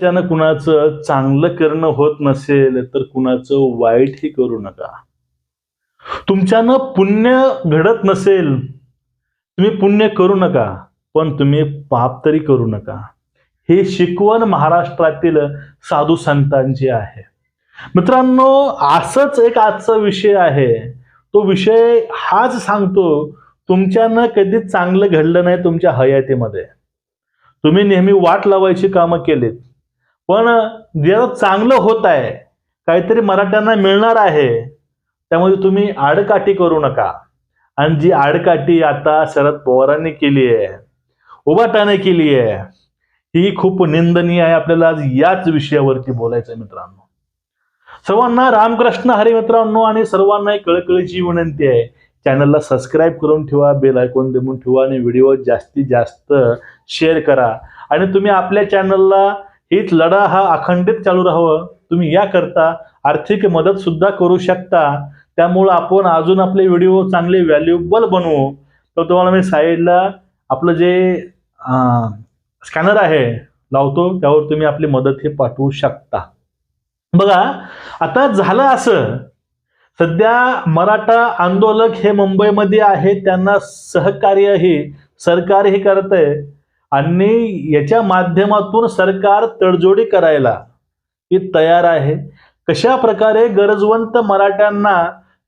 त्यानं कुणाचं चांगलं करणं होत नसेल तर कुणाचं वाईटही करू नका. तुमच्यानं पुण्य घडत नसेल तुम्ही पुण्य करू नका पण तुम्ही पाप तरी करू नका. हे शिकवण महाराष्ट्रातील साधू संतांची आहे. मित्रांनो असंच एक आजचा विषय आहे. तो विषय हाच सांगतो तुमच्यानं कधी चांगलं घडलं नाही तुमच्या हयातीमध्ये. तुम्ही नेहमी वाट लावायची कामं केलीत. पण जरा चांगलं होत आहे काहीतरी मराठ्यांना मिळणार आहे त्यामुळे तुम्ही आडकाठी करू नका. आणि जी आडकाठी आता शरद पवारांनी केली आहे उभाटाने केली आहे ही खूप निंदनीय आहे आपल्याला आज याच विषयावरती बोलायचं आहे मित्रांनो. सर्वांना रामकृष्ण हरे मित्रांनो आणि सर्वांना एक कळकळीची विनंती आहे चॅनलला सबस्क्राईब करून ठेवा बेल आयकॉन देऊन ठेवा आणि व्हिडिओ जास्तीत जास्त शेअर करा. आणि तुम्ही आपल्या चॅनलला हीच लढा हा अखंडित चालू राहावं. तुम्ही याकरता आर्थिक मदत सुद्धा करू शकता. त्यामुळं आपण अजून आपले व्हिडिओ चांगले व्हॅल्युएबल बनवू. तर तुम्हाला मी साईडला आपलं जे स्कॅनर आहे लावतो. त्यावर तुम्ही आपली मदत हे पाठवू शकता. बघा आता झालं असं. सध्या मराठा आंदोलक हे मुंबईमध्ये आहे. त्यांना सहकार्यही सरकार हे करत आहे आणि याच्या माध्यमातून सरकार तडजोडी करायला ही तयार आहे. कशा प्रकारे गरजवंत मराठ्यांना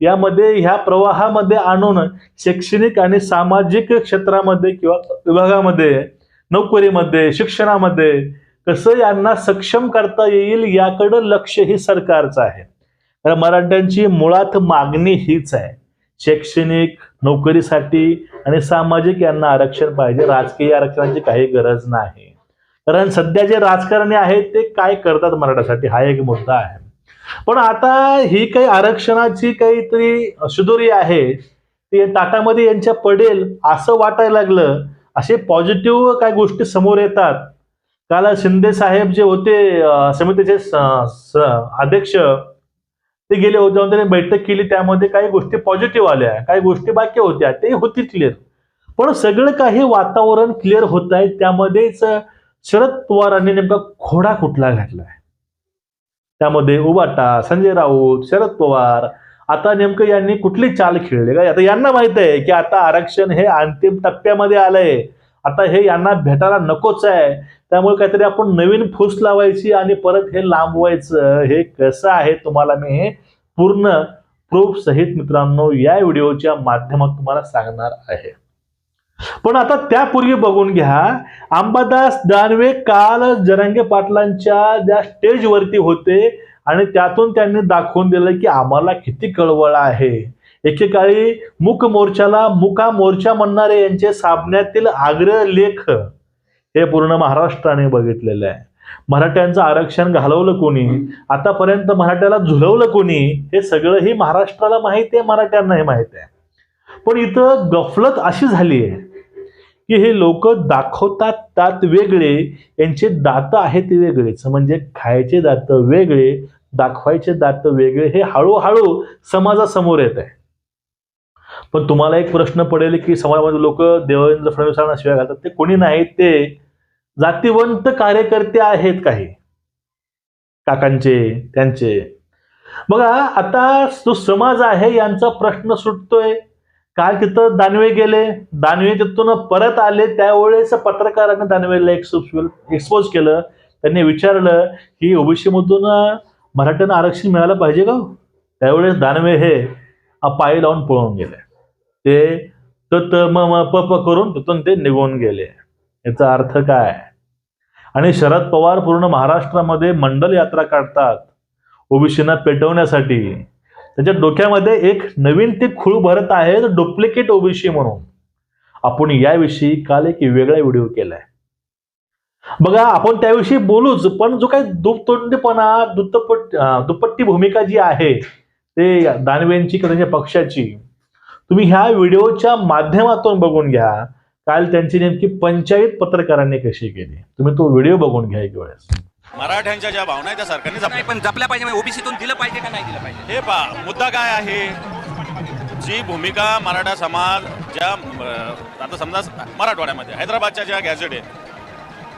यामध्ये ह्या प्रवाहामध्ये आणून शैक्षणिक आणि सामाजिक क्षेत्रामध्ये किंवा विभागामध्ये नोकरीमध्ये शिक्षणामध्ये कसं यांना सक्षम करता येईल याकडं लक्ष ही सरकारचं आहे. मराठ्यांची मुळात मागणी हीच आहे. शैक्षणिक नोकरीसाठी आणि सामाजिक यांना आरक्षण पाहिजे. राजकीय आरक्षणाची काही गरज नाही. कारण सध्या जे राजकारणी आहेत ते काय करतात मराठासाठी? हा एक मुद्दा आहे. पण आता ही काही आरक्षणाची काहीतरी शुदुरी आहे ती ताटामध्ये यांच्या पडेल असं वाटायला लागलं. असे पॉझिटिव्ह काही गोष्टी समोर येतात. काल शिंदे साहेब जे होते समितीचे अध्यक्ष ते गेले होते तेव्हा त्यांनी बैठक केली त्यामध्ये काही गोष्टी पॉझिटिव्ह आल्या काही गोष्टी बाकी होत्या ते होती क्लिअर पण सगळं काही वातावरण क्लिअर होत आहे त्यामध्येच शरद पवारांनी नेमका खोडा कुठला घातलाय? त्यामध्ये उबाटा संजय राऊत शरद पवार आता नेमकं यांनी कुठली चाल खेळली? का आता यांना माहीत आहे की आता आरक्षण हे अंतिम टप्प्यामध्ये आलंय. आता हे यांना भेटायला नकोच आहे. त्यामुळे काहीतरी आपण नवीन फूस लावायची आणि परत हे लांबवायचं. हे कसं आहे तुम्हाला मी हे पूर्ण प्रूफ सहित मित्रांनो या व्हिडिओच्या माध्यमात तुम्हाला सांगणार आहे. पण आता त्यापूर्वी बघून घ्या. अंबादास दानवे काल जरांगे पाटलांच्या ज्या स्टेजवरती होते आणि त्यातून त्यांनी दाखवून दिलं की आम्हाला किती कळवळ आहे. एकेकाळी मूक मोर्चाला मुका मोर्चा म्हणणारे यांचे साबण्यातील आग्रह लेख हे पूर्ण महाराष्ट्राने बघितलेलं आहे. मराठ्यांचं आरक्षण घालवलं कोणी? आतापर्यंत मराठ्याला झुलवलं कोणी? हे सगळंही महाराष्ट्राला माहिती आहे मराठ्यांनाही माहिती आहे. पण इथं गफलत अशी झाली आहे की हे लोक दाखवतात दात वेगळे यांचे दात आहेत वेगळेच. म्हणजे खायचे दात वेगळे दाखवायचे दात वेगळे हे हळूहळू समाजासमोर येत आहे. पण तुम्हाला एक प्रश्न पडेल की समाजामध्ये लोक देवेंद्र फडणवीसांना शिवाय घालतात. ते कोणी नाहीत ते जातीवंत कार्यकर्ते आहेत काही. काकांचे त्यांचे. बघा आता जो समाज आहे यांचा प्रश्न सुटतोय. काल तिथं दानवे गेले. दानवे तिथून परत आले. त्यावेळेस पत्रकारांनी दानवेला एक्सपोज केलं. त्यांनी विचारलं की ओबीसी मधून मराठ्यांना आरक्षण मिळालं पाहिजे का हो? त्यावेळेस दानवे हे पायी लावून पळून गेले. ते त म पप करून तिथून ते निघून गेले. याचा अर्थ काय? आणि शरद पवार पूर्ण महाराष्ट्रामध्ये मंडल यात्रा काढतात ओबीसीना पेटवण्यासाठी. त्याच्या डोक्यामध्ये एक नवीन ते खूळ भरत आहे डुप्लिकेट ओबीसी म्हणून. आपण याविषयी काल एक वेगळा व्हिडिओ केलाय. बघा आपण त्याविषयी बोलूच पण जो काही दुपतोंडीपणा दुप्पट दुप्पट्टी भूमिका जी आहे ते दानवेंची किंवा त्यांच्या पक्षाची तुम्ही ह्या व्हिडिओच्या माध्यमातून बघून घ्या. काल त्यांची नेमकी पंचायत पत्रकारांनी कशी केली? तुम्ही तो व्हिडिओ बघून घ्या एक वेळेस. मराठ्यांच्या ज्या भावना आहेत त्या सरकारने जपल्या. पण जपल्या पाहिजे ओबीसीतून दिलं पाहिजे का नाही दिलं पाहिजे? हे पहा मुद्दा काय आहे? जी भूमिका मराठा समाज ज्या आता समजा मराठवाड्यामध्ये हैदराबादच्या ज्या गॅझेट आहेत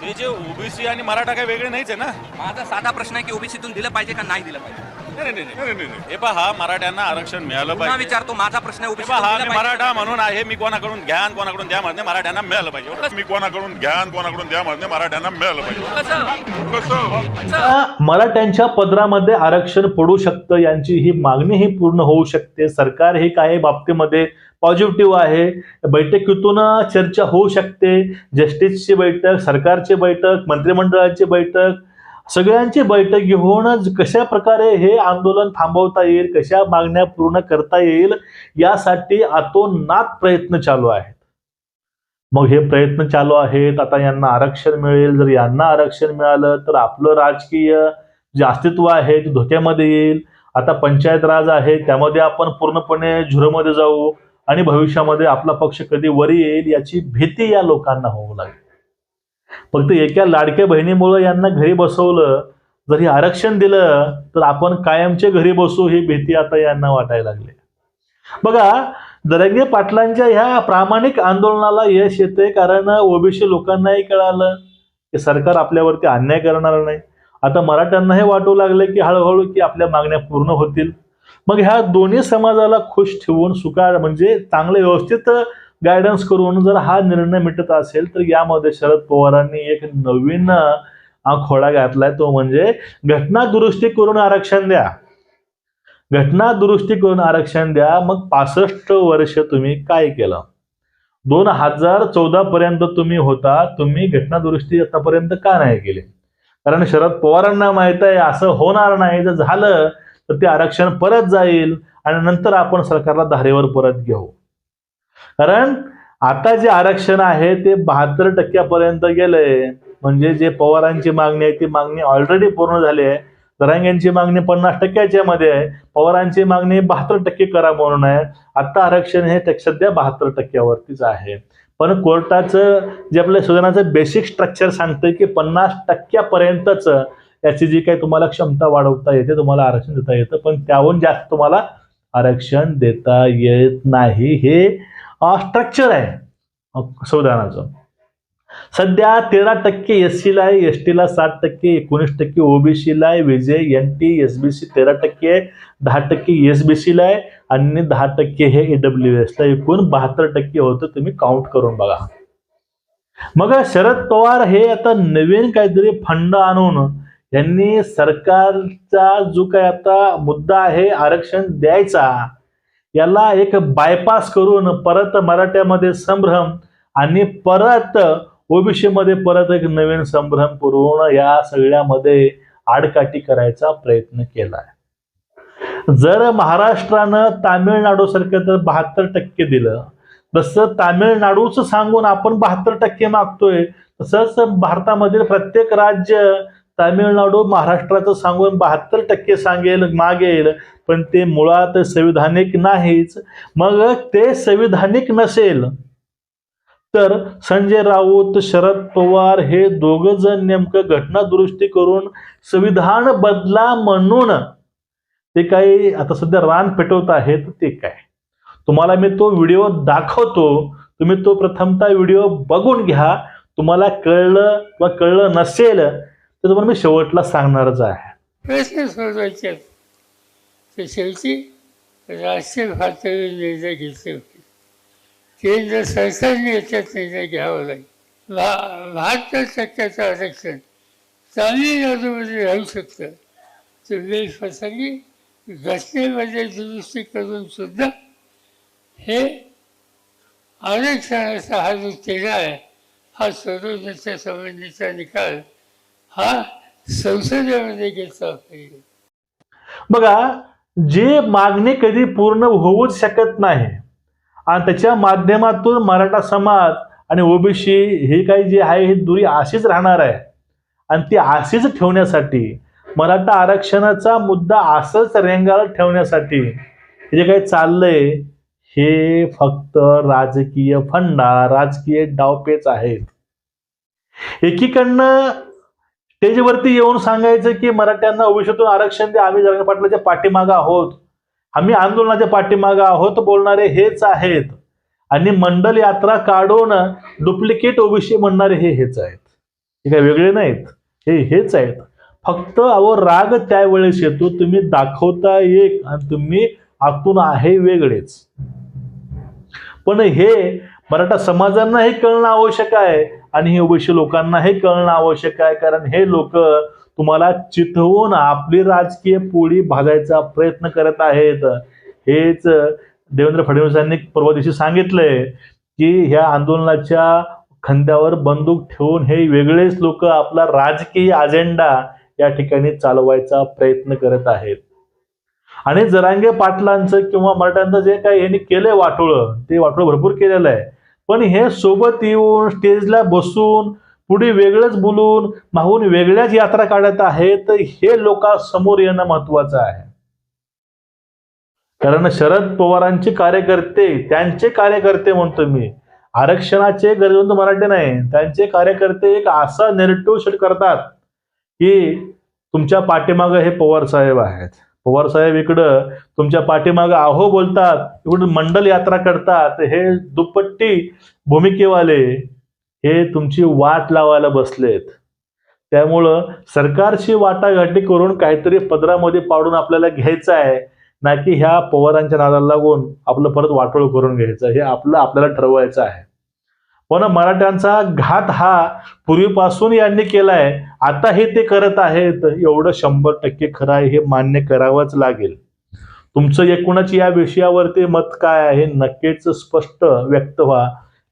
ते जे ओबीसी आणि मराठा काही वेगळे नाहीच आहे ना? माझा साधा प्रश्न आहे की ओबीसीतून दिलं पाहिजे का नाही दिलं पाहिजे? नाही, नाही, नाही, नाही, नाही. हे पहा मराठ्यांना आरक्षण मिळालं पुन्हा पाहिजे. विचारतो माझा प्रश्न आहे हे पहा मी मराठा म्हणून आहे मी कोणाकडून घ्या आणि कोणाकडून द्या म्हणते मराठ्यांना मिळालं पाहिजे. एवढंच. मी कोणाकडून घ्या आणि कोणाकडून द्या म्हणते मराठ्यांना मिळालं पाहिजे. कसं? आता मराठ्यांच्या पदरामध्ये आरक्षण पडू शकतं यांची ही मागणी ही पूर्ण होऊ शकते. सरकार हे काही बाबतीमध्ये पॉझिटिव्ह आहे. बैठकीतून चर्चा होऊ शकते. जस्टिसची बैठक सरकारची बैठक मंत्रिमंडळाची बैठक. सगळ्यांची बैठक घेऊन कशा प्रकारे हे आंदोलन थांबवता येईल कशा मागण्या पूर्ण करता येईल यासाठी आतोनात प्रयत्न चालू आहेत. मग हे प्रयत्न चालू आहेत. आता यांना आरक्षण मिळेल. जर यांना आरक्षण मिळालं तर आपलं राजकीय जे अस्तित्व आहे ते धोक्यामध्ये येईल. आता पंचायत राज आहे त्यामध्ये आपण पूर्णपणे झुरोमध्ये जाऊ. आणि भविष्यामध्ये आपला पक्ष कधी वरी येईल याची भीती या लोकांना होऊ लागली. फक्त एका लाडक्या बहिणीमुळं यांना घरी बसवलं जरी आरक्षण दिलं तर आपण कायमचे घरी बसू ही भीती आता यांना वाटायला लागली. बघा दरंगे पाटलांच्या ह्या प्रामाणिक आंदोलनाला यश येते कारण ओबीसी लोकांनाही कळालं की सरकार आपल्यावरती अन्याय करणार नाही. आता मराठ्यांना हे वाटू लागले की हळूहळू की आपल्या मागण्या पूर्ण होतील. मग ह्या दोन्ही समाजाला खुश ठेवून सुकार म्हणजे चांगले व्यवस्थित गायडन्स करून जर हा निर्णय मिटत असेल तर यामध्ये शरद पवारांनी एक नवीन खोडा घातलाय. तो म्हणजे घटना दुरुस्ती करून आरक्षण द्या. घटना दुरुस्ती करून आरक्षण द्या. मग पासष्ट वर्ष तुम्ही काय केलं? दोन हजार चौदा पर्यंत तुम्ही होता. तुम्ही घटना दुरुस्ती आतापर्यंत का नाही केली? कारण शरद पवारांना माहीत आहे असं होणार नाही. जर झालं तर ते आरक्षण परत जाईल आणि नंतर आपण सरकारला धारेवर परत घेऊ. कारण आता जे आरक्षण आहे ते बहात्तर टक्क्यापर्यंत गेलंय म्हणजे जे पवारांची मागणी आहे ती मागणी ऑलरेडी पूर्ण झाली आहे. दरांग्यांची मागणी पन्नास टक्क्याच्या मध्ये आहे. पवारांची मागणी बहात्तर टक्के करा म्हणून आहे. आता आरक्षण हे सध्या बहात्तर टक्क्यावरतीच आहे. पण कोर्टाचं जे आपल्या सुधारणाचं बेसिक स्ट्रक्चर सांगतं की पन्नास टक्क्यापर्यंतच त्याची जी काही तुम्हाला क्षमता वाढवता येते तुम्हाला आरक्षण देता येतं पण त्याहून जास्त तुम्हाला आरक्षण देता येत नाही. हे स्ट्रक्चर आहे. संविधानाचं. सध्या तेरा टक्के एस सीला आहे एस टीला सात टक्के एकोणीस टक्के ओबीसीला आहे VJ N T S B C तेरा टक्के आहे दहा टक्के एस बी सीला आहे आणि दहा टक्के हे ए डब्ल्यू एसला एकूण बहात्तर टक्के होतं तुम्ही काउंट करून बघा. मग शरद पवार हे आता नवीन काहीतरी फंड आणून यांनी सरकारचा जो काय आता मुद्दा आहे आरक्षण द्यायचा याला एक बायपास करून परत मराठ्यामध्ये संभ्रम आणि परत ओबीसी मध्ये परत एक नवीन संभ्रम करून या सगळ्यामध्ये आडकाठी करायचा प्रयत्न केलाय. जर महाराष्ट्रानं तामिळनाडू सारखं तर बहात्तर टक्के दिलं. तसं तामिळनाडूच सांगून आपण बहात्तर टक्के मागतोय. तसंच भारतामधील प्रत्येक राज्य तामिळनाडू महाराष्ट्राचं सांगून बहात्तर टक्के सांगेल मागेल पण ते मुळात संविधानिक नाहीच. मग ते संविधानिक नसेल तर संजय राऊत शरद पवार हे दोघं जण नेमकं घटना दुरुस्ती करून संविधान बदला म्हणून ते काही आता सध्या रान पेटवत आहेत ते काय? तुम्हाला मी तो व्हिडिओ दाखवतो. तुम्ही तो प्रथमता व्हिडिओ बघून घ्या. तुम्हाला कळलं किंवा कळलं नसेल ते तुम्हाला मी शेवटला सांगणारच आहे. प्रश्न सोडवायचे तर शेवटी राष्ट्रीय पातळीवर निर्णय घेतले होते. केंद्र सरकारने याच्यात निर्णय घ्यावा लागेल. बहा बहात्तर टक्क्याचं आरक्षण तामिळनाडूमध्ये राहू शकतं. तर वेळप्रसंगी घटनेमध्ये दुरुस्ती करून सुद्धा हे आरक्षणाचा हा जो तेढा आहे हा सोडवण्याच्या संबंधीचा निकाल हा संसदेमध्ये घेतला पाहिजे बघा जे मागणी कधी पूर्ण होऊच शकत नाही आणि त्याच्या माध्यमातून मराठा समाज आणि ओबीसी हे काही जे आहे हे दुरी अशीच राहणार आहे. आणि ती अशीच ठेवण्यासाठी मराठा आरक्षणाचा मुद्दा असंच रेंगाळत ठेवण्यासाठी हे जे काही चाललंय हे फक्त राजकीय फंडा राजकीय डावपेच आहेत. एकीकडनं स्टेजवरती येऊन सांगायचं की मराठ्यांना ओबीसीतून आरक्षण द्या. आम्ही जगन पाटलाच्या पाठीमागं आहोत. आम्ही आंदोलनाच्या पाठीमागं आहोत बोलणारे हेच आहेत. आणि मंडल यात्रा काढून डुप्लिकेट ओबीसी म्हणणारे हे हेच आहेत. हे काय वेगळे नाहीत. हे हेच आहेत. फक्त अहो राग त्यावेळेस येतो. तुम्ही दाखवता एक आणि तुम्ही आतून आहे वेगळेच. पण हे मराठा समाजांना हे कळणं आवश्यक आहे आणि हे ओबीसी लोकांना हे कळणं आवश्यक आहे. कारण हे लोक तुम्हाला चिथवून आपली राजकीय पोळी भाजायचा प्रयत्न करत आहेत. हेच देवेंद्र फडणवीसांनी परवा दिवशी सांगितलंय की ह्या आंदोलनाच्या खांद्यावर बंदूक ठेवून हे वेगळेच लोक आपला राजकीय अजेंडा या ठिकाणी चालवायचा प्रयत्न करत आहेत. आणि जरांगे पाटलांचं किंवा मराठ्यांचं जे काही यांनी केलंय वाटोळं ते वाटोळं भरपूर केलेलं आहे. पण हे सोबत येऊन स्टेजला बसून पुढे वेगळंच बोलून माहून वेगळ्याच यात्रा काढत आहेत हे लोकांसमोर येणं महत्वाचं आहे. कारण शरद पवारांचे कार्यकर्ते त्यांचे कार्यकर्ते म्हणतो मी आरक्षणाचे गरजवंत मराठी नाही त्यांचे कार्यकर्ते एक असा निर्टोष करतात की तुमच्या पाठीमागं हे पवार साहेब आहेत. पवार साहेब इकडं तुमच्या पाठीमागं आहो बोलतात इकडून मंडल यात्रा करतात हे दुपट्टी भूमिकेवाले हे तुमची वाट लावायला बसलेत. त्यामुळं सरकारशी वाटाघाटी करून काहीतरी पदरामध्ये पाडून आपल्याला घ्यायचं आहे ना की ह्या पवारांच्या नादाला लागून आपलं परत वाटोळ करून घ्यायचं हे आपलं आपल्याला ठरवायचं आहे. पण मराठ्यांचा घात हा पूर्वीपासून यांनी केलाय आता हे ते करत आहेत एवढं शंभर टक्के खरं आहे हे मान्य करावंच लागेल. तुमचं एकूणच या विषयावरती मत काय आहे नक्कीच स्पष्ट व्यक्त व्हा.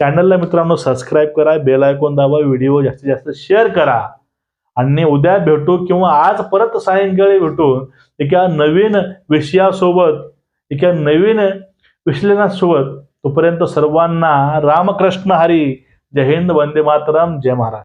चॅनलला मित्रांनो सबस्क्राईब करा बेल आयकॉन दाबा व्हिडिओ जास्तीत जास्त शेअर करा. आणि उद्या भेटू किंवा आज परत सायंकाळी भेटू एका नवीन विषयासोबत एका नवीन विश्लेषणासोबत तोपर्यंत सर्वांना रामकृष्ण हरी. जय हिंद वंदे मातरम जय महाराज.